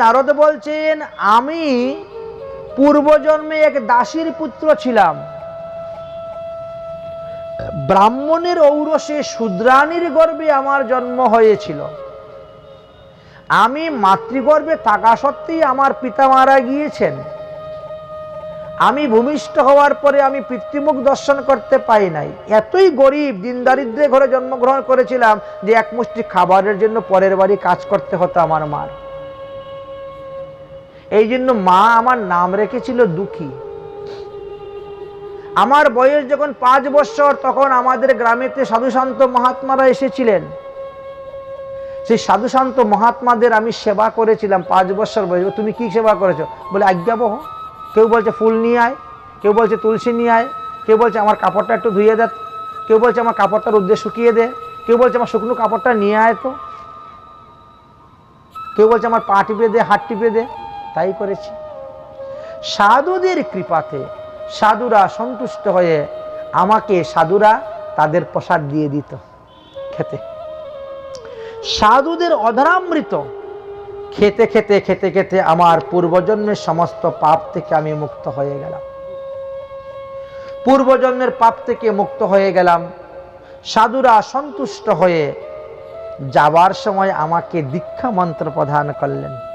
নারদ বলছেন, আমি পূর্বজন্মে এক দাসীর পুত্র ছিলাম। ব্রাহ্মণের ঔরসে শূদ্রাণীর গর্ভে আমার জন্ম হয়েছিল। আমি মাতৃগর্ভে থাকা সত্ত্বেই আমার পিতা মারা গিয়েছেন। আমি ভূমিষ্ঠ হওয়ার পরে আমি পিতৃমুখ দর্শন করতে পাই নাই। এতই গরিব, দিন দারিদ্রে ঘরে জন্মগ্রহণ করেছিলাম যে এক মুষ্টি খাবারের জন্য পরের বাড়ি কাজ করতে হতো আমার মার। এই জন্য মা আমার নাম রেখেছিল দুঃখী। আমার বয়স যখন পাঁচ বছর, তখন আমাদের গ্রামেতে সাধুশান্ত মহাত্মারা এসেছিলেন। সেই সাধুশান্ত মহাত্মাদের আমি সেবা করেছিলাম পাঁচ বছর বয়স। তুমি কি সেবা করেছ? বলে আজ্ঞাবহ কেউ বলছে, ফুল নিয়ে আয়। কেউ বলছে, তুলসী নিয়ে আয়। কেউ বলছে, আমার কাপড়টা একটু ধুয়ে দে। কেউ বলছে, আমার কাপড়টা রোদ্রে শুকিয়ে দে। কেউ বলছে, আমার শুকনো কাপড়টা নিয়ে আয় তো। কেউ বলছে, আমার পা টিপে দে, হাত টিপে দে। তাই করেছি। সাধুদের কৃপাতে সাধুরা সন্তুষ্ট হয়ে আমাকে সাধুরা তাদের প্রসাদ দিয়ে দিত খেতে। সাধুদের অধরামৃত খেতে খেতে খেতে খেতে আমার পূর্বজন্মের সমস্ত পাপ থেকে আমি মুক্ত হয়ে গেলাম। পূর্বজন্মের পাপ থেকে মুক্ত হয়ে গেলাম। সাধুরা সন্তুষ্ট হয়ে যাবার সময় আমাকে দীক্ষা মন্ত্র প্রদান করলেন।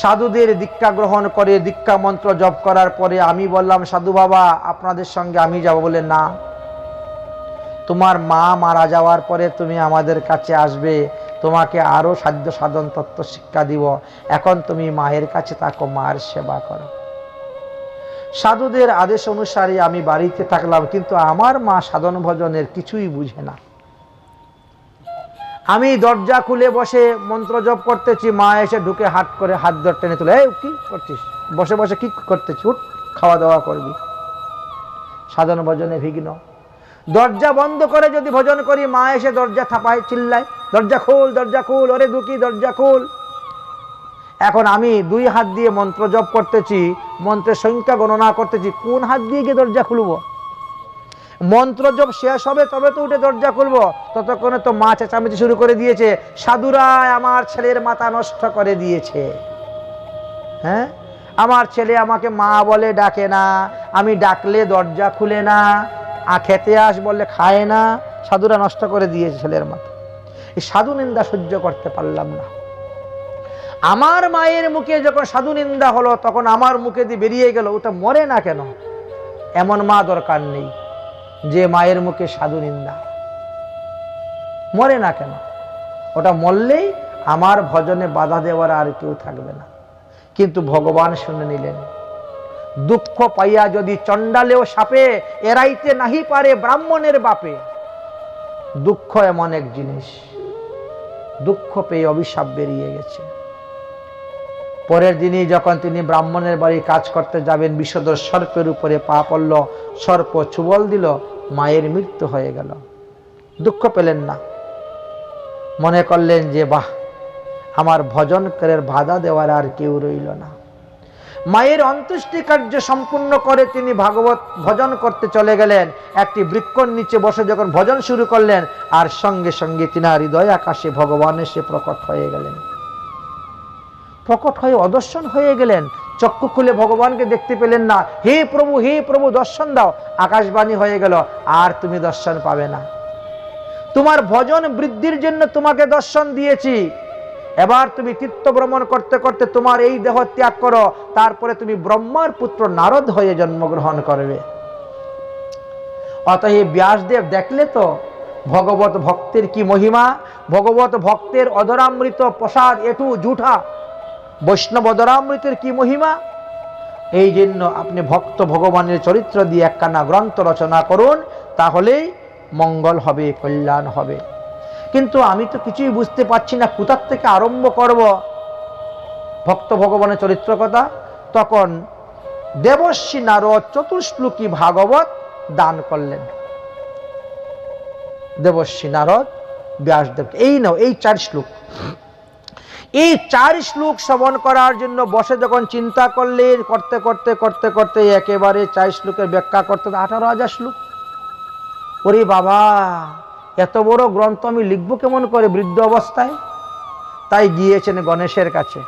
সাধুদের দীক্ষা গ্রহণ করে দীক্ষা মন্ত্র জপ করার পরে আমি বললাম, সাধু বাবা, আপনাদের সঙ্গে আমি যাব বলে না। তোমার মা মারা যাওয়ার পরে তুমি আমাদের কাছে আসবে। তোমাকে আরও সাধ্য সাধন তত্ত্ব শিক্ষা দিব। এখন তুমি মায়ের কাছে থাকো মায়ের সেবা করো। সাধুদের আদেশ অনুসারে আমি বাড়িতে থাকলাম, কিন্তু আমার মা সাধন ভজনের কিছুই বুঝে না। আমি দরজা খুলে বসে মন্ত্র জপ করতেছি, মা এসে ঢুকে হাত করে হাত ধর টেনে তুলে, এই, কি করছিস? বসে বসে কি করতেছি? উঠ, খাওয়া দাওয়া করবি। সাধন ভজনে বিঘ্ন দরজা বন্ধ করে যদি ভজন করি, মা এসে দরজা থাপায়, চিল্লায়, দরজা খোল দরজা খোল, ওরে দুঃখী, দরজা খোল। এখন আমি দুই হাত দিয়ে মন্ত্র জপ করতেছি, মন্ত্রের সংখ্যা গণনা করতেছি, কোন হাত দিয়ে গিয়ে দরজা খুলবো? মন্ত্র জপ শেষ হবে, তবে তো উঠে দরজা খুলবো। ততক্ষণে তো মা চেঁচামেচি শুরু করে দিয়েছে, সাধুরায় আমার ছেলের মাথা নষ্ট করে দিয়েছে। হ্যাঁ? আমার ছেলে আমাকে মা বলে ডাকে না, আমি ডাকলে দরজা খুলে না, আ খেতে আস বললে খায় না, সাধুরা নষ্ট করে দিয়েছে ছেলের মাথা। এই সাধু নিন্দা সহ্য করতে পারলাম না। আমার মায়ের মুখে যখন সাধু নিন্দা হলো, তখন আমার মুখে দিয়ে বেরিয়ে গেল, ওটা মরে না কেন? এমন মা দরকার নেই। যে মায়ের মুখে সাধু নিন্দা। মরে না কেন? ওটা মরলেই আমার ভজনে বাধা দেওয়ার আর কেউ থাকবে না। কিন্তু ভগবান শুনে নিলেন, দুঃখ পাইয়া যদি চণ্ডালেও সাপে এরাইতে নাহি পারে ব্রাহ্মণের বাপে। দুঃখ এমন এক জিনিস, দুঃখ পেয়ে অভিশাপ বেরিয়ে গেছে। পরের দিনই যখন তিনি ব্রাহ্মণের বাড়ি কাজ করতে যাবেন বিষধর সর্পের উপরে পা পড়ল, সর্প চুবল দিল মায়ের মৃত্যু হয়ে গেল। দুঃখ পেলেন না। মনে করলেন যে, বাহ, আমার ভজন করের বাধা দেওয়ার আর কেউ রইল না। মায়ের অন্ত্যেষ্টি কার্য সম্পূর্ণ করে তিনি ভাগবত ভজন করতে চলে গেলেন। একটি বৃক্ষর নিচে বসে যখন ভজন শুরু করলেন, আর সঙ্গে সঙ্গে তিনার হৃদয় আকাশে ভগবান এসে প্রকট হয়ে গেলেন। প্রকট হয়ে অদর্শন হয়ে গেলেন। চক্ষু খুলে ভগবানকে দেখতে পেলেন না। হে প্রভু হে প্রভু, দর্শন দাও। আকাশবাণী হয়ে গেল, আর তুমি দর্শন পাবে না। তোমার ভজন বৃদ্ধির জন্য তোমাকে দর্শন দিয়েছি। এবার তুমি তীর্থ ভ্রমণ করতে করতে তোমার এই দেহ ত্যাগ করো। তারপরে তুমি ব্রহ্মার পুত্র নারদ হয়ে জন্মগ্রহণ করবে। অতএব ব্যাসদেব দেখলে তো ভগবত ভক্তের কি মহিমা? ভগবত ভক্তের অধরামৃত প্রসাদ এটু জুঠা। বৈষ্ণব অধরামৃতের কি মহিমা? এই জন্য আপনি ভক্ত ভগবানের চরিত্র দিয়ে একখানা গ্রন্থ রচনা করুন, তাহলেই মঙ্গল হবে, কল্যাণ হবে। কিন্তু আমি তো কিছুই বুঝতে পারছি না কোথার থেকে আরম্ভ করব? ভক্ত ভগবানের চরিত্র কথা? তখন দেবশ্রী নারদ চতুর্শ্লোকী ভাগবত দান করলেন। দেবশ্রী নারদ ব্যাসদেব এই নাও, এই চার শ্লোক। এই চার শ্লোক শ্রবণ করার জন্য বসে যখন চিন্তা করলেন করতে করতে করতে করতে একেবারে চার শ্লোকের ব্যাখ্যা করতে আঠারো হাজার শ্লোক। ওরে বাবা, এত বড় গ্রন্থ আমি লিখব কেমন করে বৃদ্ধ অবস্থায়? তাই গিয়েছেন গণেশের কাছে।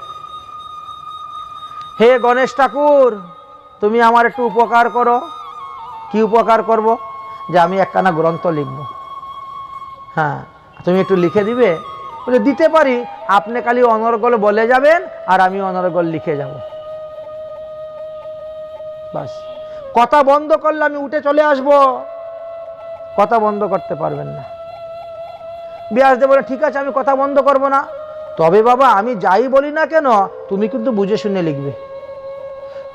হে গণেশ ঠাকুর, তুমি আমার একটু উপকার করো। কি উপকার করব? যে আমি একখানা গ্রন্থ লিখব। হ্যাঁ তুমি একটু লিখে দিবে? বলে, দিতে পারি। আপনি খালি অনর্গল বলে যাবেন আর আমি অনর্গল লিখে যাব। বাস। কথা বন্ধ করলে আমি উঠে চলে আসব। কথা বন্ধ করতে পারবেন না। বিয়াসদেব বলে, ঠিক আছে, আমি কথা বন্ধ করব না। তবে বাবা, আমি যাই বলি না কেন, তুমি কিন্তু বুঝে শুনে লিখবে।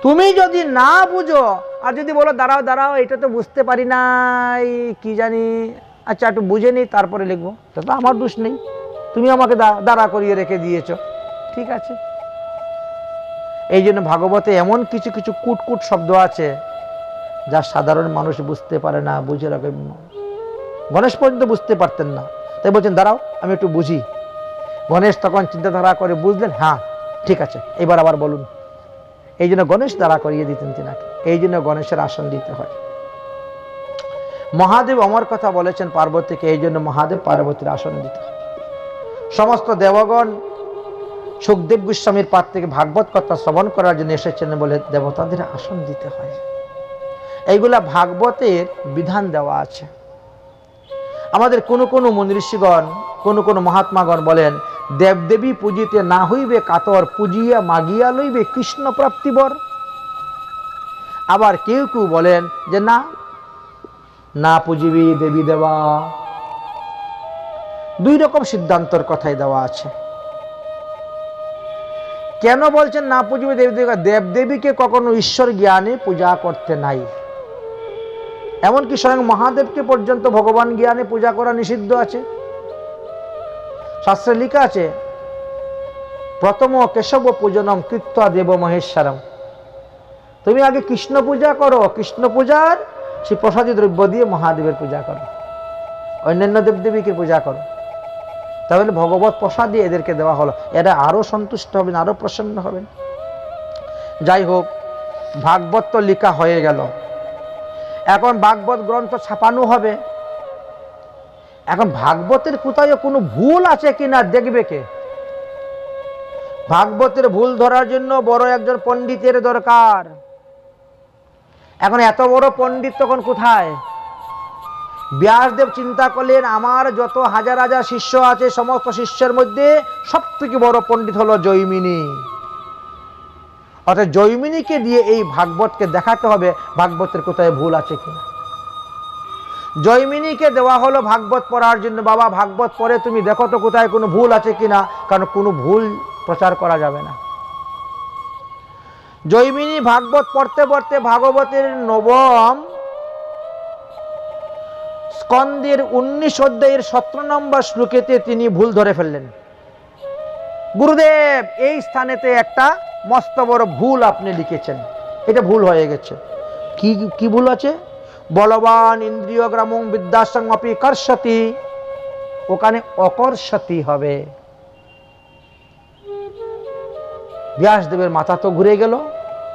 তুমি যদি না বুঝো, আর যদি বলো, দাঁড়াও দাঁড়াও, এটা তো বুঝতে পারি নাই, কি জানি। আচ্ছা একটু বুঝে নিই, তারপরে লিখব। তা তো আমার দোষ নেই। তুমি আমাকে দাঁড়া করিয়ে রেখে দিয়েছ। ঠিক আছে? এই জন্য ভাগবতে এমন কিছু কিছু কুটকুট শব্দ আছে, যা সাধারণ মানুষ বুঝতে পারে না, বুঝে রাখে। গণেশ পর্যন্ত বুঝতে পারতেন না। তাই বলছেন, দাঁড়াও, আমি একটু বুঝি। গণেশ তখন চিন্তাধারা করে বুঝলেন হ্যাঁ ঠিক আছে, এবার আবার বলুন। এই জন্য গণেশ দ্বারা করিয়ে দিতেন তিনাকে। এই জন্য গণেশের আসন দিতে হয়। মহাদেব অমর কথা বলেছেন পার্বতীকে, এই জন্য মহাদেব পার্বতীর আসন দিতে হয় সমস্ত দেবগণ সুখদেব গোস্বামীর পার থেকে ভাগবত কথা শ্রবণ করার জন্য এসেছেন বলে দেবতাদের আসন দিতে হয়। এইগুলা ভাগবতের বিধান দেওয়া আছে। আমাদের কোনো কোনো মনীষীগণ, কোনো কোনো মহাত্মাগণ বলেন, দেবদেবী পুজিতে না হইবে কাতর, পুজিয়া মাগিয়া লইবে কৃষ্ণ প্রাপ্তিবর। আবার কেউ কেউ বলেন যে না না পুজিবি দেবী দেবা। দুই রকম সিদ্ধান্তর কথাই দেওয়া আছে। কেন বলছেন না পুজিবি দেবী দেবা দেবদেবীকে কখনো ঈশ্বর জ্ঞানে পূজা করতে নাই। এমনকি স্বয়ং মহাদেবকে পর্যন্ত ভগবান জ্ঞানে পূজা করা নিষিদ্ধ আছে। শাস্ত্রে লেখা আছে, প্রথম কেশব পূজনম কৃত্য দেব মহেশ্বরম। তুমি আগে কৃষ্ণ পূজা করো, কৃষ্ণ পূজার সেই প্রসাদী দ্রব্য দিয়ে মহাদেবের পূজা করো। অন্যান্য দেবদেবীকে পূজা করো। তাহলে ভগবত প্রসাদ দিয়ে এদেরকে দেওয়া হলো। এরা আরও সন্তুষ্ট হবেন আরও প্রসন্ন হবেন। যাই হোক, ভাগবত তো লেখা হয়ে গেল। এখন ভাগবত গ্রন্থ ছাপানো হবে। এখন ভাগবতের কোথায় কোনো ভুল আছে কিনা দেখবে কে? ভাগবতের ভুল ধরার জন্য বড় একজন পণ্ডিতের দরকার। এখন এত বড় পণ্ডিত তখন কোথায়? ব্যাসদেব চিন্তা করলেন, আমার যত হাজার হাজার শিষ্য আছে, সমস্ত শিষ্যের মধ্যে সব থেকে বড় পণ্ডিত হলো জৈমিনী। অর্থাৎ জৈমিনীকে দিয়ে এই ভাগবতকে দেখাতে হবে, ভাগবতের কোথায় ভুল আছে কিনা। জৈমিনীকে দেওয়া হলো ভাগবত পড়ার জন্য, বাবা, ভাগবত পড়ে তুমি দেখো তো কোথায় কোনো ভুল আছে কিনা, কারণ কোনো ভুল প্রচার করা যাবে না। জৈমিনী ভাগবত পড়তে পড়তে ভাগবতের নবম স্কন্দের উনিশ অধ্যায়ের সতেরো নম্বর শ্লোকেতে তিনি ভুল ধরে ফেললেন। গুরুদেব, এই স্থানেতে একটা মস্ত বড় ভুল আপনি লিখেছেন। এটা ভুল হয়ে গেছে। কি কি ভুল আছে? বলবান ইন্দ্রিয় গ্রামং বিদ্যাসং অপি কর্ষতি। ওখানে অকর্ষতি হবে। ব্যাসদেবের মাথা তো ঘুরে গেল।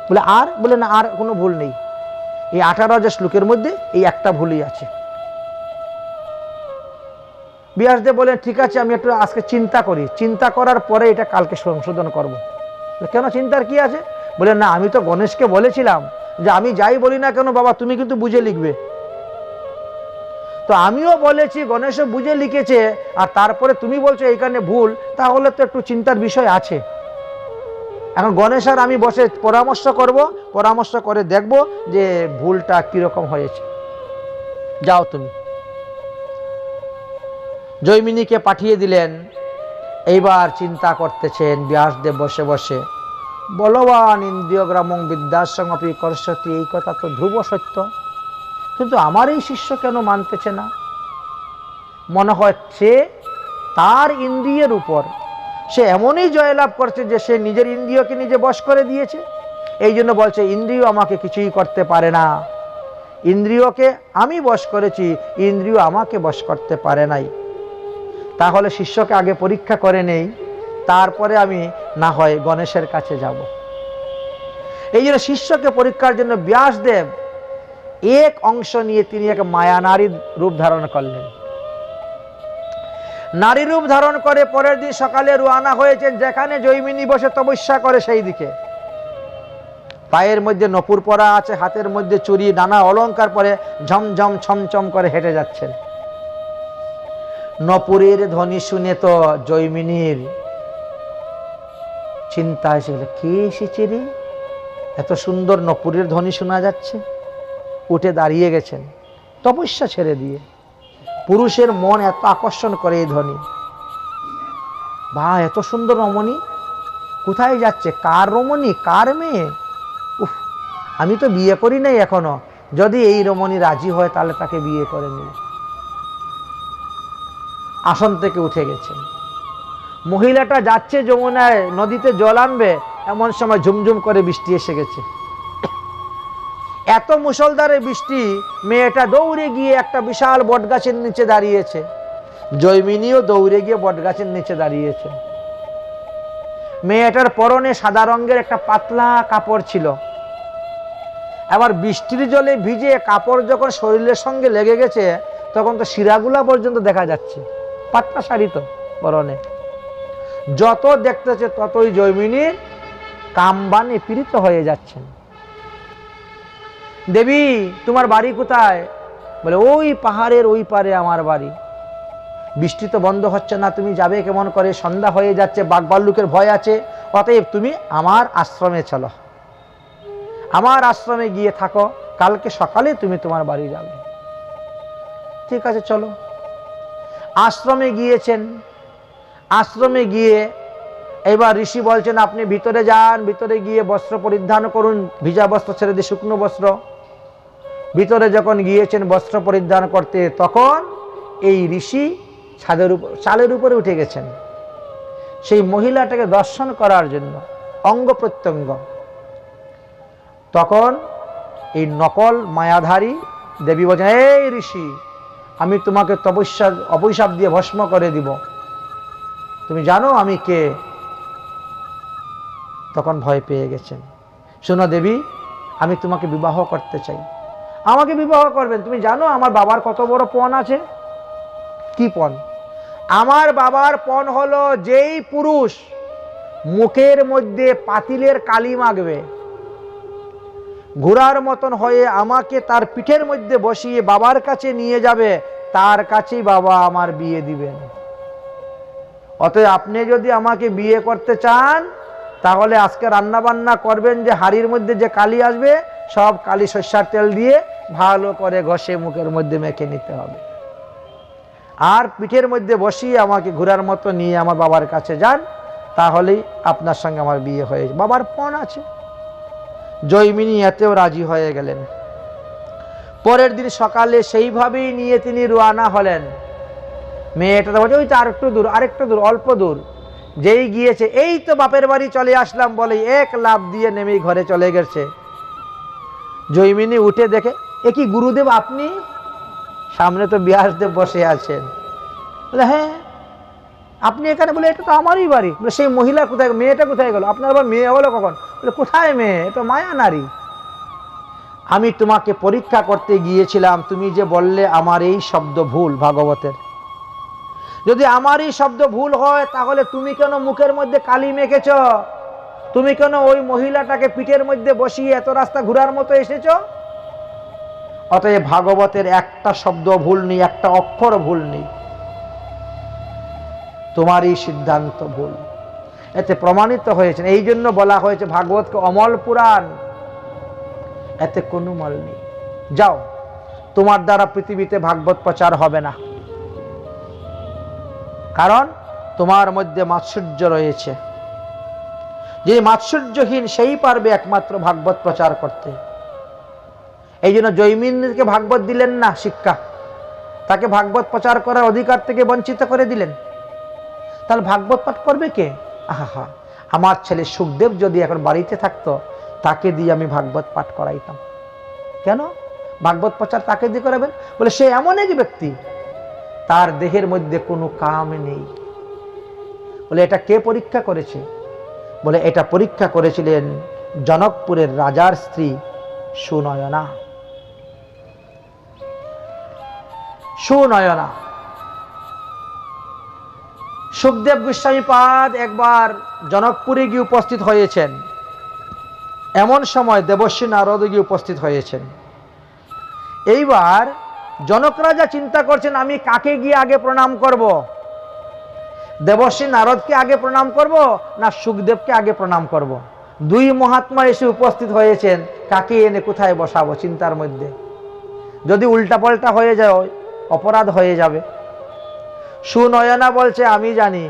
বলে আর, বলে না, আর কোনো ভুল নেই। এই আঠারো হাজার শ্লোকের মধ্যে এই একটা ভুলই আছে। ব্যাসদেব বলেন ঠিক আছে, আমি একটু আজকে চিন্তা করি। চিন্তা করার পরে এটা কালকে সংশোধন করব। কেন? চিন্তার কি আছে? বলে, না, আমি তো গণেশকে বলেছিলাম যে আমি যাই বলি না কেন, বাবা, তুমি কিন্তু বুঝে লিখবে। তো আমিও বলেছি, গণেশও বুঝে লিখেছে, আর তারপরে তুমি বলছো এইখানে ভুল, তাহলে তো একটু চিন্তার বিষয় আছে। এখন গণেশ আর আমি বসে পরামর্শ করব, পরামর্শ করে দেখব যে ভুলটা কীরকম হয়েছে। যাও তুমি। জৈমিনীকে পাঠিয়ে দিলেন। এইবার চিন্তা করতেছেন, ব্যাসদেব বসে বসে। বলবান ইন্দ্রিয় গ্রামং বিদ্যাসঙ্গপি করসতি এই কথা তো ধ্রুব সত্য। কিন্তু আমার এই শিষ্য কেন মানতেছে না? মনে হচ্ছে তার ইন্দ্রিয়ের উপর সে এমনই জয়লাভ করছে যে সে নিজের ইন্দ্রিয়কে নিজে বশ করে দিয়েছে। এই জন্য বলছে, ইন্দ্রিয় আমাকে কিছুই করতে পারে না। ইন্দ্রিয়কে আমি বশ করেছি, ইন্দ্রিয় আমাকে বশ করতে পারে নাই। তাহলে শিষ্যকে আগে পরীক্ষা করে নেই, তারপরে আমি না হয় গণেশের কাছে যাব। এই জন্য শিষ্যকে পরীক্ষার জন্য ব্যাসদেব এক অংশ নিয়ে তিনি এক মায়ানারী রূপ ধারণ করলেন। নারী রূপ ধারণ করে পরের দিন সকালে রুয়ানা হয়েছেন, যেখানে জৈমিনী বসে তপস্যা করে সেই দিকে। পায়ের মধ্যে নপুর পরা আছে, হাতের মধ্যে চুরি, নানা অলংকার পরে ঝমঝম, ছমছম করে হেঁটে যাচ্ছেন। নপুরের ধ্বনি শুনে তো জৈমিনীর চিন্তা এসে গেল, কে এসেছে রে? এত সুন্দর নপুরের ধ্বনি শোনা যাচ্ছে। উঠে দাঁড়িয়ে গেছেন, তপস্যা ছেড়ে দিয়ে। পুরুষের মন এত আকর্ষণ করে এই ধ্বনি। বা, এত সুন্দর রমণী। কোথায় যাচ্ছে? কার রমণী? কার মেয়ে? উফ, আমি তো বিয়ে করি নাই এখনও। যদি এই রমণী রাজি হয়, তাহলে তাকে বিয়ে করে নিই। আসন থেকে উঠে গেছেন মহিলাটা যাচ্ছে যমুনায়, নদীতে জল আনবে, এমন সময় ঝুমঝুম করে বৃষ্টি এসে গেছে। এত মুসলধারে বৃষ্টি, মেয়েটা দৌড়ে গিয়ে একটা বিশাল বটগাছের নিচে দাঁড়িয়েছে। জৈমিনীও দৌড়ে গিয়ে বটগাছের নিচে দাঁড়িয়েছে। মেয়েটার পরনে সাদা রঙের একটা পাতলা কাপড় ছিল। আবার বৃষ্টির জলে ভিজে কাপড় যখন শরীরের সঙ্গে লেগে গেছে, তখন তো শিরাগুলা পর্যন্ত দেখা যাচ্ছে। পাতলা শাড়ি তো পরনে যত দেখতেছে ততই জৈমিনীর কামবানে পীড়িত হয়ে যাচ্ছেন। দেবী, তোমার বাড়ি কোথায়? বলে, ওই পাহাড়ের ওই পারে আমার বাড়ি। বৃষ্টি তো বন্ধ হচ্ছে না, তুমি যাবে কেমন করে? সন্ধ্যা হয়ে যাচ্ছে, বাঘবাল্লুকের ভয় আছে। অতএব তুমি আমার আশ্রমে চলো। আমার আশ্রমে গিয়ে থাকো, কালকে সকালে তুমি তোমার বাড়ি যাবে। ঠিক আছে, চলো। আশ্রমে গিয়েছেন। আশ্রমে গিয়ে এবার ঋষি বলছেন, আপনি ভিতরে যান, ভিতরে গিয়ে বস্ত্র পরিধান করুন, ভিজা বস্ত্র ছেড়ে দিয়ে শুকনো বস্ত্র। ভিতরে যখন গিয়েছেন বস্ত্র পরিধান করতে, তখন এই ঋষি ছাদের উপর, চালের উপরে উঠে গেছেন। সেই মহিলাটাকে দর্শন করার জন্য, অঙ্গ প্রত্যঙ্গ। তখন এই নকল মায়াধারী দেবী বলছেন, এই ঋষি আমি তোমাকে তপস্যা অপৈশাপ দিয়ে ভস্ম করে দিব। তুমি জানো আমি কে? তখন ভয় পেয়ে গেছেন। শোনো দেবী, আমি তোমাকে বিবাহ করতে চাই। আমাকে বিবাহ করবেন। তুমি জানো আমার বাবার কত বড় পণ আছে? কি পণ? আমার বাবার পণ হলো যেই পুরুষ মুখের মধ্যে পাতিলের কালি মাগবে ঘোড়ার মতন হয়ে আমাকে তার পিঠের মধ্যে বসিয়ে বাবার কাছে নিয়ে যাবে, তার কাছেই বাবা আমার বিয়ে দিবেন। অতএব আপনি যদি আমাকে বিয়ে করতে চান, তাহলে আজকে রান্না বান্না করবেন যে হাড়ির মধ্যে যে কালি আসবে, সব কালি সর্ষার তেল দিয়ে ভালো করে ঘষে মুখের মধ্যে মেখে নিতে হবে। আর পিঠের মধ্যে বসিয়ে আমাকে ঘোরার মতো নিয়ে আমার বাবার কাছে যান, তাহলেই আপনার সঙ্গে আমার বিয়ে হয়ে বাবার পণ আছে। জৈমিনী এতেও রাজি হয়ে গেলেন। পরের দিন সকালে সেইভাবেই নিয়ে তিনি রোয়ানা হলেন। মেয়েটা তো বলছে, ওই তো আরেকটু দূর আরেকটু দূর, অল্প দূর। যেই গিয়েছে, এই তো বাপের বাড়ি চলে আসলাম বলে এক লাভ দিয়ে নেমেই ঘরে চলে গেছে। জৈমিনী উঠে দেখে, এ কি গুরুদেব আপনি? সামনে তো বিহাসদেব বসে আছেন। বলে হ্যাঁ আপনি এখানে বলে, এটা তো আমারই বাড়ি। সেই মহিলা কোথায়, মেয়েটা কোথায় গেল? আপনার আবার মেয়ে হলো কখন? কোথায় মেয়ে? এ তো মায়া নারী। আমি তোমাকে পরীক্ষা করতে গিয়েছিলাম, তুমি যে বললে আমার এই শব্দ ভুল ভাগবতের। যদি আমার এই শব্দ ভুল হয়, তাহলে তুমি কেন মুখের মধ্যে কালি মেখেছ? তুমি কেন ওই মহিলাটাকে পিঠের মধ্যে বসিয়ে এত রাস্তা ঘোরার মতো এসেছ? অতএব ভাগবতের একটা শব্দ ভুল নেই, একটা অক্ষর ভুল নেই। তোমার এই সিদ্ধান্ত ভুল। এতে প্রমাণিত হয়েছে। এই জন্য বলা হয়েছে, ভাগবতকে অমল পুরাণ। এতে কোনো মল নেই। যাও, তোমার দ্বারা পৃথিবীতে ভাগবত প্রচার হবে না। কারণ তোমার মধ্যে মাৎসর্য রয়েছে। যে মাৎসর্যহীন সেই পারবে একমাত্র ভাগবত প্রচার করতে। এই জন্য জৈমিনকে ভাগবত দিলেন না শিক্ষা। তাকে ভাগবত প্রচার করার অধিকার থেকে বঞ্চিত করে দিলেন। তাহলে ভাগবত পাঠ করবে কে? আহা আমার ছেলে সুখদেব যদি এখন বাড়িতে থাকতো, তাকে দিয়ে আমি ভাগবত পাঠ করাইতাম। কেন? ভাগবত প্রচার তাকে দিয়ে করাবেন? বলে, সে এমন এক ব্যক্তি, তার দেহের মধ্যে কোনো কাম নেই। বলে, এটা কে পরীক্ষা করেছে? বলে, এটা পরীক্ষা করেছিলেন জনকপুরের রাজার স্ত্রী সুনয়না। সুনয়না সুখদেব গোস্বামী পাদ একবার জনকপুরে গিয়ে উপস্থিত হয়েছেন এমন সময় দেবশ্রী নারদ গিয়ে উপস্থিত হয়েছেন এইবার জনক রাজা চিন্তা করছেন, আমি কাকে গিয়ে আগে প্রণাম করব। দেবশ্রী নারদকে আগে প্রণাম করব না সুখদেবকে আগে প্রণাম করব। দুই মহাত্মা এসে উপস্থিত হয়েছেন, কাকে এনে কোথায় বসাবো চিন্তার মধ্যে যদি উল্টা পাল্টা হয়ে যায়, অপরাধ হয়ে যাবে সুনয়না বলছে, আমি জানি।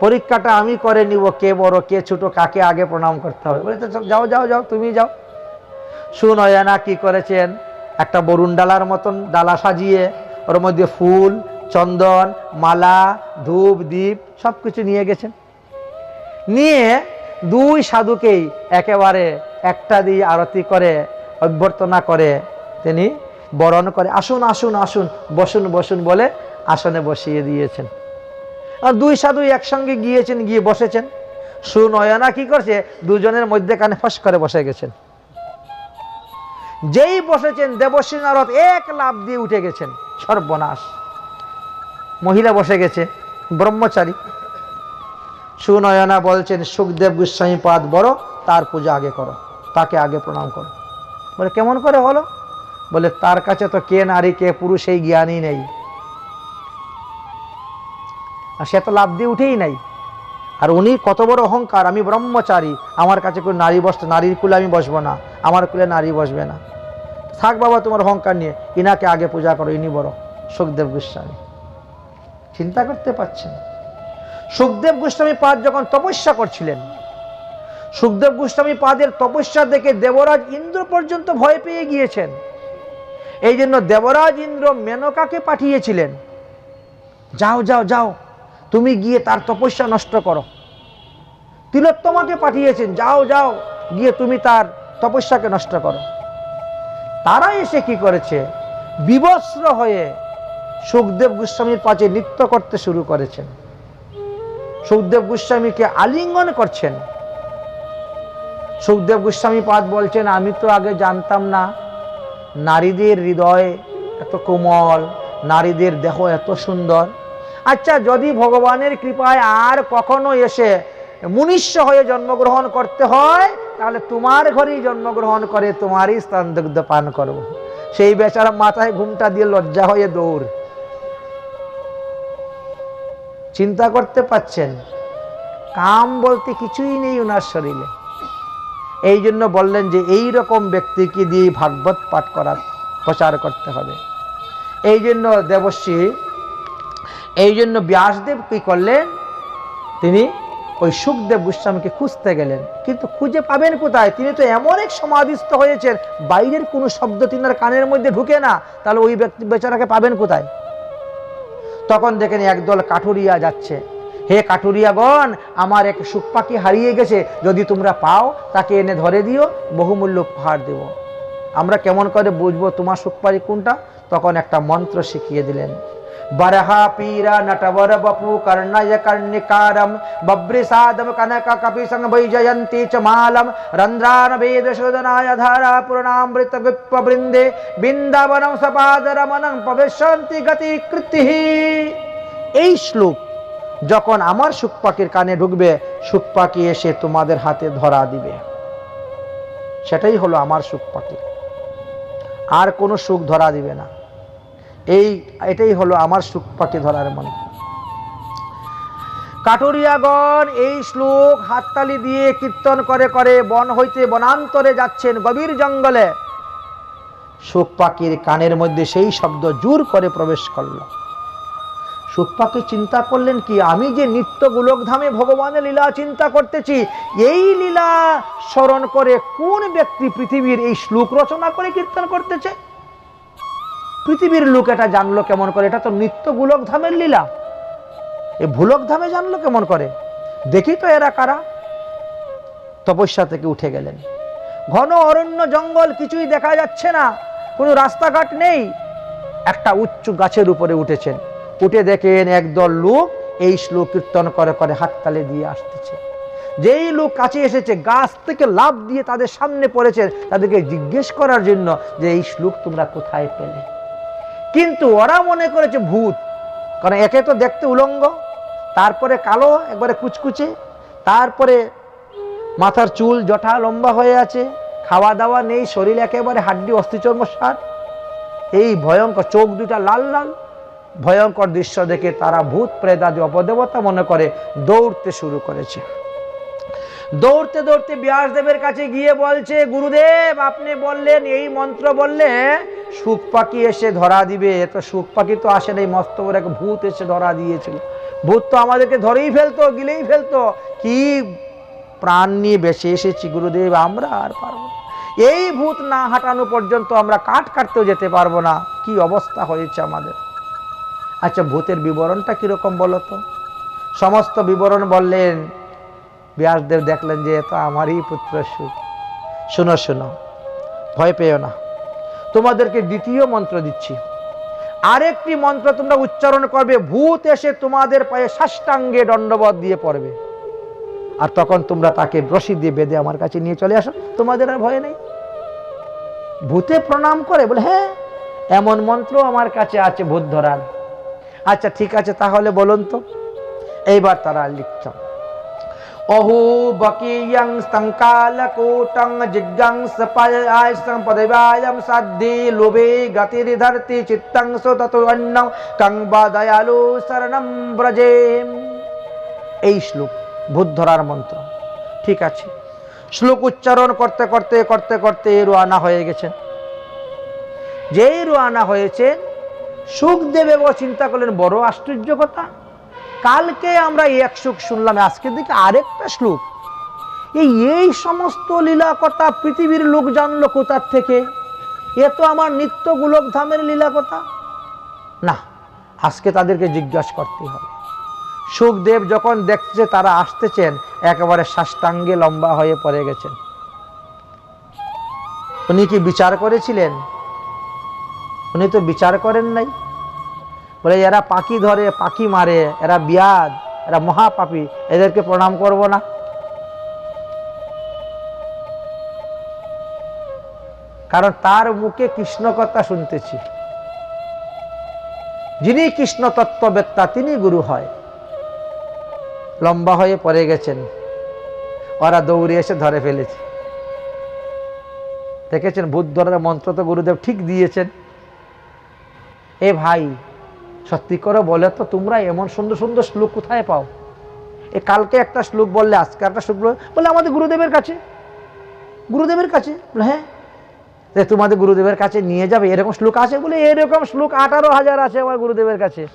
পরীক্ষাটা আমি করে নিব, কে বড়, কে ছোট, কাকে আগে প্রণাম করতে হবে। বলে যাও যাও যাও, তুমি যাও। সুনয়না কি করেছেন? একটা বরুণ ডালার মতন ডালা সাজিয়ে ওর মধ্যে ফুল, চন্দন, মালা, ধূপ দ্বীপ সব কিছু নিয়ে গেছেন। নিয়ে দুই সাধুকেই একেবারে একটা দিয়ে আরতি করে, অভ্যর্থনা করে, তিনি বরণ করে, আসুন আসুন আসুন, বসুন বসুন, বলে আসনে বসিয়ে দিয়েছেন। আর দুই সাধু একসঙ্গে গিয়েছেন, গিয়ে বসেছেন। সুনয়না কি করছে? দুজনের মধ্যে কানে ফস করে বসে গেছেন। যেই বসেছেন, দেবশ্রী নারদ এক লাভ দিয়ে উঠে গেছেন, সর্বনাশ। মহিলা বসে গেছে, ব্রহ্মচারী। সুনয়না বলছেন, সুখদেব গোস্বামী পাদ বড়, তার পূজা আগে করো, তাকে আগে প্রণাম করো। বলে, কেমন করে হলো? বলে, তার কাছে তো কে নারী, কে পুরুষ এই জ্ঞানই নেই। আর সে তো লাভ দিয়ে উঠেই নাই। আর উনি কত বড় অহংকার, আমি ব্রহ্মচারী, আমার কাছে কোনো নারী বসতে, নারীর কুলে আমি বসবো না, আমার কুলে নারী বসবে না। থাক বাবা, তোমার অহংকার নিয়ে, ইনাকে আগে পূজা করো, ইনি বড়, সুখদেব গোস্বামী। চিন্তা করতে পারছেন? সুখদেব গোস্বামী পাদ যখন তপস্যা করছিলেন, সুখদেব গোস্বামী পাদের তপস্যা দেখে দেবরাজ ইন্দ্র পর্যন্ত ভয় পেয়ে গিয়েছেন। এই জন্য দেবরাজ ইন্দ্র মেনকাকে পাঠিয়েছিলেন। যাও যাও যাও তুমি গিয়ে তার তপস্যা নষ্ট করো। তিলোত্তমাকে পাঠিয়েছেন, যাও যাও, গিয়ে তুমি তার তপস্যাকে নষ্ট করো। তারা এসে কি করেছে? বিবস্ত্র হয়ে সুখদেব গোস্বামীর পাশে নৃত্য করতে শুরু করেছেন। সুখদেব গোস্বামীকে আলিঙ্গন করছেন। সুখদেব গোস্বামী পাদ বলছেন, আমি তো আগে জানতাম না, নারীদের হৃদয় এত কোমল, নারীদের দেহ এত সুন্দর আচ্ছা যদি ভগবানের কৃপায় আর কখনো এসে মুনিষ্য হয়ে জন্মগ্রহণ করতে হয়, তাহলে তোমার ঘরেই জন্মগ্রহণ করে, তোমারই স্থান দুগ্ধ পান করব। সেই বেচারা মাথায় ঘুমটা দিয়ে লজ্জা হয়ে দৌড়। চিন্তা করতে পাচ্ছেন কাম বলতে কিছুই নেই ওনার শরীরে। এই জন্য বললেন যে, এই রকম ব্যক্তিকে দিয়ে ভাগবত পাঠ করার প্রচার করতে হবে। এই জন্য দেবশ্রী এই জন্য ব্যাসদেব কি করলেন? তিনি ওই সুখদেব গোস্বামীকে খুঁজতে গেলেন। কিন্তু খুঁজে পাবেন কোথায়? তিনি তো এমন এক সমাধিস্থ হয়েছেন, বাইরের কোনো শব্দ তিনার কানের মধ্যে ঢুকে না। তাহলে ওই ব্যক্তি, বেচারাকে পাবেন কোথায়? তখন দেখেন একদল কাঠুরিয়া যাচ্ছে। হে কাঠুরিয়াগণ, আমার এক সুখ পাখি হারিয়ে গেছে। যদি তোমরা পাও, তাকে এনে ধরে দিও, বহুমূল্য উপহার দেব। আমরা কেমন করে বুঝব তোমার সুখ পাখি কোনটা? তখন একটা মন্ত্র শিখিয়ে দিলেন। নটবর বপু কর্ণয় কর্ণিকারম বব্রিসাদম কনক কপি সংগ বৈজয়ন্তী চ মালম রন্ধ্রান বেদ শোধনায় ধারা পূর্ণামৃত বিপ্প বৃন্দে বৃন্দাবনম সপাদ রমনং কৃতি এই শ্লোক যখন আমার সুখ পাখির কানে ঢুকবে সুখ পাখি এসে তোমাদের হাতে ধরা দিবে। সেটাই হলো আমার সুখ পাখি আর কোনো সুখ ধরা দিবে না। এই, এটাই হলো আমার সুখ পাখি ধরার মনে। কাটুরিয়াগণ, এই শ্লোক হাততালি দিয়ে কীর্তন করে করে বন হইতে বনান্তরে যাচ্ছেন গভীর জঙ্গলে। সুখ পাখির কানের মধ্যে সেই শব্দ জোর করে প্রবেশ করল। সুখ পাখি চিন্তা করলেন কি, আমি যে নিত্য গোলকধামে ভগবানের লীলা চিন্তা করতেছি, এই লীলা স্মরণ করে কোন ব্যক্তি পৃথিবীর এই শ্লোক রচনা করে কীর্তন করতেছে? পৃথিবীর লোক এটা জানলো কেমন করে? এটা তো নিত্য গোলক ধামের লীলা। এ ভুলক ধামে জানলো কেমন করে? দেখি তো এরা কারা। তপস্যা থেকে উঠে গেলেন। ঘন অরণ্য জঙ্গল কিছুই দেখা যাচ্ছে না। কোনো রাস্তাঘাট নেই। একটা উচ্চ গাছের উপরে উঠেছেন। উঠে দেখেন একদল লোক এই শ্লোক কীর্তন করে করে হাততালে দিয়ে আসতেছে। যেই লোক কাছে এসেছে, গাছ থেকে লাভ দিয়ে তাদের সামনে পড়েছে, তাদেরকে জিজ্ঞেস করার জন্য যে, এই শ্লোক তোমরা কোথায় পেলে? কিন্তু ওরা মনে করেছে ভূত। কারণ একে তো দেখতে উলঙ্গ, তারপরে কালো, একবারে কুচকুচে, তারপরে মাথার চুল জঠা লম্বা হয়ে আছে খাওয়া দাওয়া নেই, শরীর একেবারে হাড্ডি অস্থিচর্ম সার এই ভয়ঙ্কর, চোখ দুটা লাল লাল, ভয়ঙ্কর দৃশ্য দেখে তারা ভূত প্রেতাদি অপদেবতা মনে করে দৌড়তে শুরু করেছে। দৌড়তে দৌড়তে ব্যাসদেবের কাছে গিয়ে বলছে, গুরুদেব, আপনি বললেন, এই মন্ত্র বললে সুখ পাখি এসে ধরা দিবে। তো সুখ পাখি তো আসে এই মস্ত বড় এক ভূত এসে ধরা দিয়েছিল। ভূত তো আমাদেরকে ধরেই ফেলতো, গিলেই ফেলতো। কি প্রাণ নিয়ে বেঁচে এসেছি গুরুদেব, আমরা আর পারব। এই ভূত না হাঁটানো পর্যন্ত আমরা কাঠ কাটতেও যেতে পারব না। কি অবস্থা হয়েছে আমাদের? আচ্ছা ভূতের বিবরণটা কীরকম বলো তো? সমস্ত বিবরণ বললেন, ব্যাসদেব দেখলেন যে, এ তো আমারই পুত্র সুখ। শুনো শুনো, ভয় পেও না। তোমাদেরকে দ্বিতীয় মন্ত্র দিচ্ছি। আরেকটি মন্ত্র তোমরা উচ্চারণ করবে, ভূত এসে তোমাদের পায়ে সাষ্টাঙ্গে দণ্ডবধ দিয়ে পড়বে। আর তখন তোমরা তাকে রশি দিয়ে বেঁধে আমার কাছে নিয়ে চলে আসো। তোমাদের আর ভয় নেই। ভূতে প্রণাম করে বলে হ্যাঁ এমন মন্ত্র আমার কাছে আছে ভূত ধরার। আচ্ছা ঠিক আছে, তাহলে বলুন তো। এইবার তারা লিখছ অহু বকিয়ং স্তঙ্কালকূটং জিজ্ঞাংস পায়াসং পদবায়ম সাধ্যি লোভে গতির্ধরতি চিত্তং সুততো অন্ন কং বা দয়ালু শরণম ব্রজে এই শ্লোক ভূত মন্ত্র। ঠিক আছে। শ্লোক উচ্চারণ করতে করতে করতে করতে রোয়ানা হয়ে গেছেন যেই রোয়ানা হয়েছে, সুখদেব চিন্তা করলেন, বড় আশ্চর্য কথা। কালকে আমরা এক সুখ শুনলাম, আজকের দিকে আরেকটা শ্লোক। এই এই সমস্ত লীলা কথা পৃথিবীর লোক জানলো কোথার থেকে? এ তো আমার নিত্য গোলক ধামের লীলা কথা না, আজকে তাদেরকে জিজ্ঞাসা করতে হবে। সুখদেব যখন দেখছে তারা আসতেছেন, একেবারে সাষ্টাঙ্গে লম্বা হয়ে পড়ে গেছেন। উনি কি বিচার করেছিলেন? উনি তো বিচার করেন নাই। বলে, এরা পাখি ধরে, পাখি মারে, এরা বিয়াদ, এরা মহাপাপি, এদেরকে প্রণাম করব না? কারণ তার মুখে কৃষ্ণ কথা শুনতেছি। যিনি কৃষ্ণ তত্ত্ববেত্তা তিনি গুরু হয়। লম্বা হয়ে পড়ে গেছেন। ওরা দৌড়ে এসে ধরে ফেলেছে। দেখেছেন ভূত ধরার মন্ত্র তো গুরুদেব ঠিক দিয়েছেন। এ ভাই সত্যি করে বলে তো তোমরা এমন সুন্দর সুন্দর শ্লোক কোথায় পাও? এ কালকে একটা শ্লোক বললে, আজকে একটা শ্লোক বললে, বলে আমাদের গুরুদেবের কাছে। গুরুদেবের কাছে? হ্যাঁ। যে তোমাদের গুরুদেবের কাছে নিয়ে যাবে, এরকম শ্লোক আছে? বলে, এরকম শ্লোক আঠারো হাজার আছে আমার গুরুদেবের কাছে।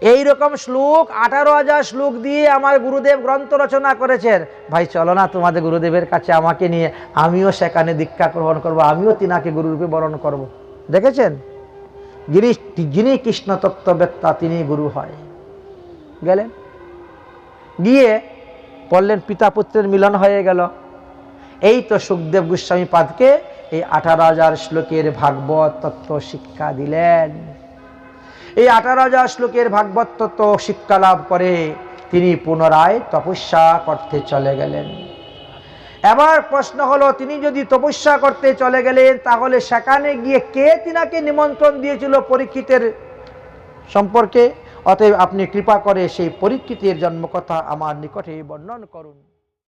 এই রকম শ্লোক আঠারো হাজার শ্লোক দিয়ে আমার গুরুদেব গ্রন্থ রচনা করেছেন। ভাই, চলো না তোমাদের গুরুদেবের কাছে আমাকে নিয়ে, আমিও সেখানে দীক্ষা গ্রহণ করব, আমিও তিনাকে গুরুরূপে বরণ করব। দেখেছেন? যিনি কৃষ্ণ তত্ত্ববেত্তা তিনি গুরু হয়। গেলেন। গিয়ে বললেন, পিতা পুত্রের মিলন হয়ে গেল। এই তো সুখদেব গোস্বামী পাদকে এই আঠারো হাজার শ্লোকের ভাগবত তত্ত্ব শিক্ষা দিলেন। এই আঠারো হাজার শ্লোকের ভাগবত তত্ত্ব শিক্ষা লাভ করে তিনি পুনরায় তপস্যা করতে চলে গেলেন। এবার প্রশ্ন হলো, তিনি যদি তপস্যা করতে চলে গেলেন, তাহলে সেখানে গিয়ে কে তিনাকে নিমন্ত্রণ দিয়েছিল পরীক্ষিতের সম্পর্কে? অতএব আপনি কৃপা করে সেই পরীক্ষিতের জন্মকথা আমার নিকটে বর্ণন করুন।